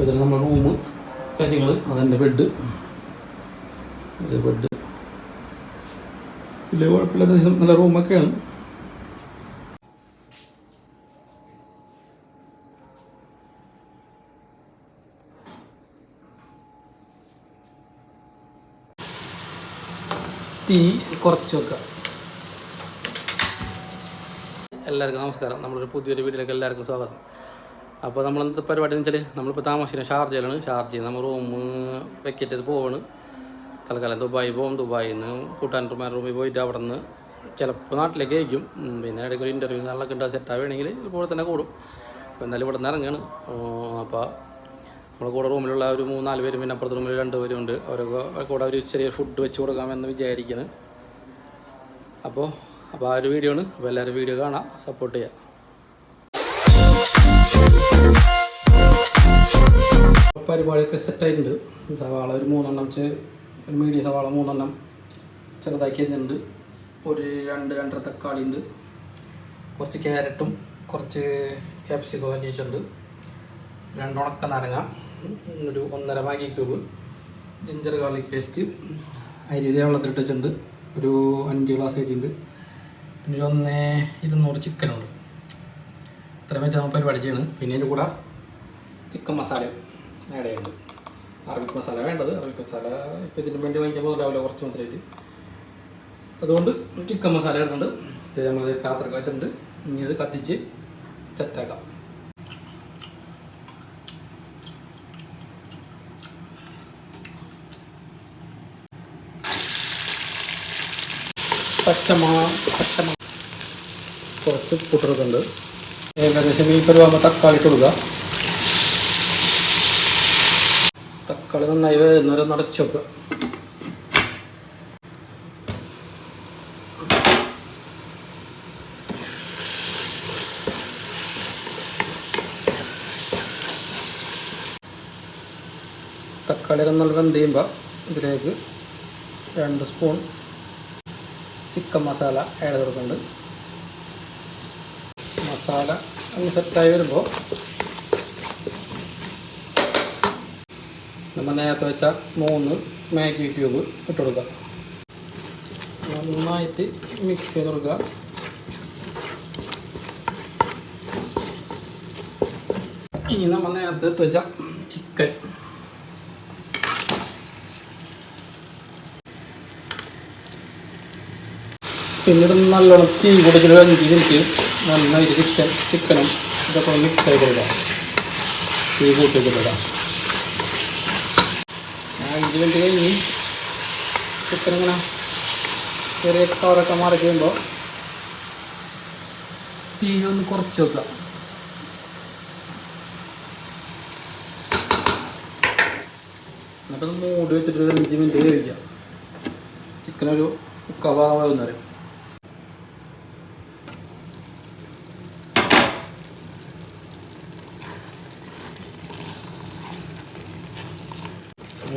ഇതിൽ നമ്മുടെ റൂം കാര്യങ്ങൾ അതെന്റെ ബെഡ് ബെഡ് വലിയ കുഴപ്പമില്ലാത്ത നല്ല റൂമൊക്കെയാണ്. തീ കുറച്ച് വെക്കുക എല്ലാവർക്കും നമസ്കാരം. നമ്മളൊരു പുതിയൊരു വീട്ടിലേക്ക് എല്ലാവർക്കും സ്വാഗതം. അപ്പോൾ നമ്മൾ ഇന്നത്തെ പരിപാടി എന്ന് വെച്ചാൽ നമ്മളിപ്പോൾ താമസിക്കുന്നത് ഷാർജയിലാണ് ഷാർജയിൽ നമ്മൾ റൂം വെക്കറ്റ് ചെയ്ത് പോവാണ്. തൽക്കാലം ദുബായി പോകും ദുബായിൽ നിന്ന് കൂട്ടാൻമാരുടെ റൂമിൽ പോയിട്ട് അവിടെ നിന്ന് ചിലപ്പോൾ നാട്ടിലേക്ക് അയക്കും പിന്നെ ഇടയ്ക്ക് ഒരു ഇന്റർവ്യൂ നാളൊക്കെ ഉണ്ടാകും സെറ്റ് ആവുകയാണെങ്കിൽ ചിലപ്പോൾ തന്നെ കൂടും. അപ്പോൾ എന്തായാലും ഇവിടെ നിന്ന് ഇറങ്ങുകയാണ് അപ്പോൾ നമ്മുടെ കൂടെ റൂമിലുള്ള ഒരു മൂന്നാൽ പേരും പിന്നെ അപ്പുറത്തെ റൂമിൽ രണ്ട് പേരും ഉണ്ട്. അവരൊക്കെ കൂടെ ഒരു ചെറിയ ഫുഡ് വെച്ച് കൊടുക്കാമെന്ന് വിചാരിക്കുന്നത് അപ്പോൾ അപ്പോൾ ആ ഒരു വീഡിയോ ആണ്. അപ്പോൾ എല്ലാവരും വീഡിയോ കാണാം സപ്പോർട്ട് ചെയ്യാം. പരിപാടിയൊക്കെ സെറ്റായിട്ടുണ്ട് സവാള ഒരു മൂന്നെണ്ണം ഒരു മീഡിയം സവാള മൂന്നെണ്ണം ചെറുതാക്കി അരിഞ്ഞിട്ടുണ്ട്. ഒരു രണ്ട് രണ്ടര തക്കാളി ഉണ്ട്. കുറച്ച് ക്യാരറ്റും കുറച്ച് ക്യാപ്സിക്കോ അരിഞ്ഞിട്ടുണ്ട് രണ്ട് ഉണക്ക നാരങ്ങ ഒരു ഒന്നര Maggi cube ginger garlic paste അരി വെള്ളത്തിലിട്ട് വെച്ചിട്ടുണ്ട്. ഒരു അഞ്ച് ഗ്ലാസ് അരിയുണ്ട് പിന്നെ ഒരു ഒന്നേ ഇരുന്നൂറ് ചിക്കനുണ്ട് ഇത്രയും വെച്ചാൽ നമുക്ക് ചെയ്യണം പിന്നെ അതിന്റെ കൂടെ ചിക്കൻ മസാല ആഡ് ചെയ്യുന്നുണ്ട് അറബിക് മസാല വേണ്ടത്. അറബിക് മസാല ഇപ്പോൾ ഇതിന് വേണ്ടി വാങ്ങിക്കാൻ രാവിലെ കുറച്ച് മാത്രമായിട്ട്. അതുകൊണ്ട് ചിക്കൻ മസാല ഇടുന്നുണ്ട് ഇത് നമ്മൾ പാത്രമൊക്കെ വെച്ചിട്ടുണ്ട്. ഇനി അത് കത്തിച്ച് സെറ്റാക്കാം പച്ചമാ പച്ചമാ. കുറച്ച് പുട്ടിട്ടുണ്ട് ഏകദേശം ഈ പരുവാകുമ്പോൾ തക്കാളി കൊടുക്കുക. തക്കാളി നന്നായി വരുന്നവരെ നടച്ചു വെക്കുക. തക്കാളി നല്ല വെന്ത് ചെയ്യുമ്പോൾ ഇതിലേക്ക് രണ്ട് സ്പൂൺ ചിക്കൻ മസാല ആഡ് കൊടുക്കുന്നുണ്ട്. മസാല ഒന്ന് സെറ്റായി വരുമ്പോൾ നമ്മൾ നേരത്തെ വെച്ച മൂന്ന് മാഗി ക്യൂബ് ഇട്ട് കൊടുക്കുക. നന്നായിട്ട് മിക്സ് ചെയ്ത് കൊടുക്കുക. ഇനി നമ്മൾ നേരത്തെ എടുത്ത് വെച്ച ചിക്കൻ പിന്നീട് നല്ലോണം തീ കൊടുക്കുന്നത് മിനിറ്റ് നന്നായിട്ട് ചിക്കൻ ചിക്കനും ഇതൊക്കെ ഒന്ന് മിക്സ് ചെയ്ത് കൊടുക്കാം തീ കൂട്ടി കൊടുക്കാം അഞ്ച് മിനിറ്റ് കഴിഞ്ഞ് ചിക്കൻ ഇങ്ങനെ ചെറിയ കവറൊക്കെ മാറി കഴിയുമ്പോൾ തീ ഒന്ന് കുറച്ച് വെക്കാം എന്നിട്ട് മൂടി വെച്ചിട്ട് ഒരു അഞ്ച് മിനിറ്റ് കഴിക്കാം ചിക്കനൊരു കവാകുന്ന വരെ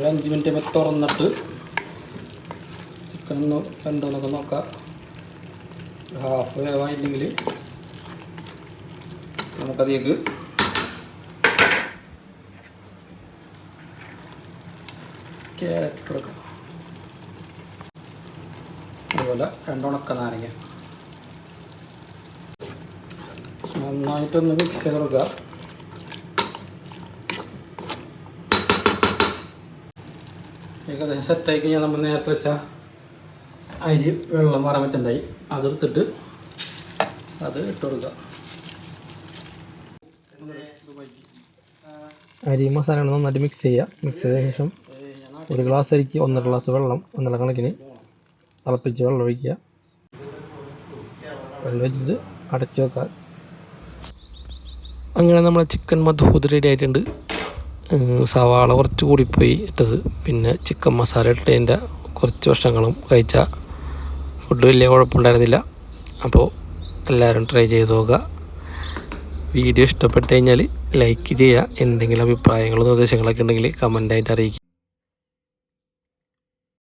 ഒരു അഞ്ച് മിനിറ്റ് മറ്റേ തുറന്നിട്ട് ചിക്കൻ ഒന്ന് കണ്ടോന്നൊക്കെ നോക്കാം. ഹാഫ് വേവായില്ലെങ്കിൽ നമുക്കതിലേക്ക് ക്യാരറ്റ് എടുക്കാം അതുപോലെ രണ്ടുണക്ക നാരങ്ങ. നന്നായിട്ടൊന്ന് മിക്സ് ചെയ്ത് കൊടുക്കുക ഏകദേശം സെറ്റായി കഴിഞ്ഞാൽ നമ്മൾ നേരത്തെ വെച്ച അരി വെള്ളം വരാൻ വെച്ചിട്ടുണ്ടായി അതെടുത്തിട്ട് അത് ഇട്ട് കൊടുക്കുക. അരി മസാലകൾ നന്നായിട്ട് മിക്സ് ചെയ്യുക. മിക്സ് ചെയ്ത ശേഷം ഒരു ഗ്ലാസ് അരിക്ക് ഒന്നര ഗ്ലാസ് വെള്ളം ഒന്നര കണക്കിന് തിളപ്പിച്ച് വെള്ളം ഒഴിക്കുക. വെള്ളം വെച്ചിട്ട് അടച്ചു വെക്കുക. അങ്ങനെ നമ്മളെ ചിക്കൻ മധൂത് റെഡി ആയിട്ടുണ്ട്. സവാള കുറച്ച് കൂടിപ്പോയി ഇട്ടത്. പിന്നെ ചിക്കൻ മസാല ഇട്ടതിന്റെ കുറച്ച് വർഷങ്ങളും കഴിച്ച ഫുഡ് വലിയ കുഴപ്പമുണ്ടായിരുന്നില്ല. അപ്പോൾ എല്ലാവരും ട്രൈ ചെയ്ത് നോക്കുക. വീഡിയോ ഇഷ്ടപ്പെട്ട് കഴിഞ്ഞാൽ ലൈക്ക് ചെയ്യുക. എന്തെങ്കിലും അഭിപ്രായങ്ങളോ നിർദ്ദേശങ്ങളൊക്കെ ഉണ്ടെങ്കിൽ കമന്റായിട്ട് അറിയിക്കുക.